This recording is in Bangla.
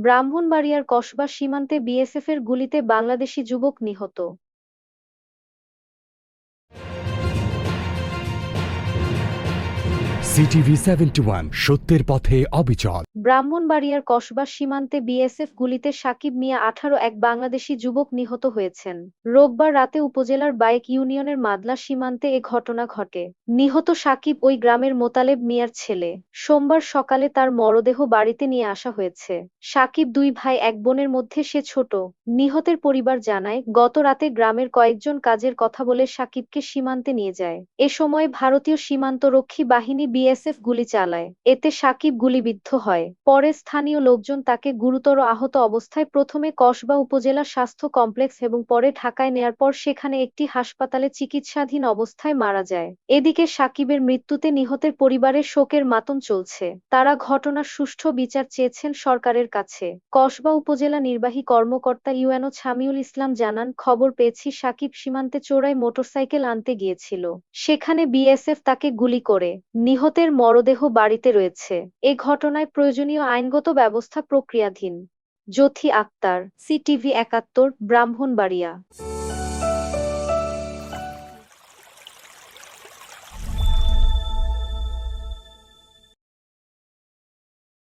ব্রাহ্মণবাড়িয়ার কসবা সীমান্তে বিএসএফের গুলিতে বাংলাদেশি যুবক নিহত। সত্যের পথে অবিচল। ব্রাহ্মণবাড়িয়ার কসবা সীমান্তে বিএসএফ গুলিতে সাকিব মিয়া আঠারো এক বাংলাদেশি যুবক নিহত হয়েছেন। রোববার রাতে উপজেলার বাইক ইউনিয়নের মাদলা সীমান্তে এ ঘটনা ঘটে। নিহত সাকিব ওই গ্রামের মোতালেব মিয়ার ছেলে। সোমবার সকালে তার মরদেহ বাড়িতে নিয়ে আসা হয়েছে। সাকিব দুই ভাই এক বোনের মধ্যে সে ছোট। নিহতের পরিবার জানায়, গত রাতে গ্রামের কয়েকজন কাজের কথা বলে সাকিবকে সীমান্তে নিয়ে যায়। এ সময় ভারতীয় সীমান্তরক্ষী বাহিনী বিএসএফ গুলি চালায়। এতে সাকিব গুলিবিদ্ধ হয়। পরে স্থানীয় লোকজন তাকে গুরুতর আহত অবস্থায় প্রথমে কসবা উপজেলা স্বাস্থ্য কমপ্লেক্স এবং পরে ঢাকায় নেয়ার পর সেখানে একটি হাসপাতালে চিকিৎসাধীন অবস্থায় মারা যায়। এদিকে সাকিবের মৃত্যুতে নিহতের পরিবারের শোকের মাতম চলছে। তারা ঘটনার সুষ্ঠু বিচার চেয়েছেন সরকারের কাছে। কসবা উপজেলা নির্বাহী কর্মকর্তা ইউএনও ছামিউল ইসলাম জানান, খবর পেয়েছি সাকিব সীমান্তে চোরাই মোটরসাইকেল আনতে গিয়েছিল। সেখানে বিএসএফ তাকে গুলি করে। নিহতের মরদেহ বাড়িতে রয়েছে। এ ঘটনায় প্রয়োজনীয় আইনগত ব্যবস্থা প্রক্রিয়াধীন। জ্যোথি আক্তার, সিটিভি একাত্তর, ব্রাহ্মণবাড়িয়া।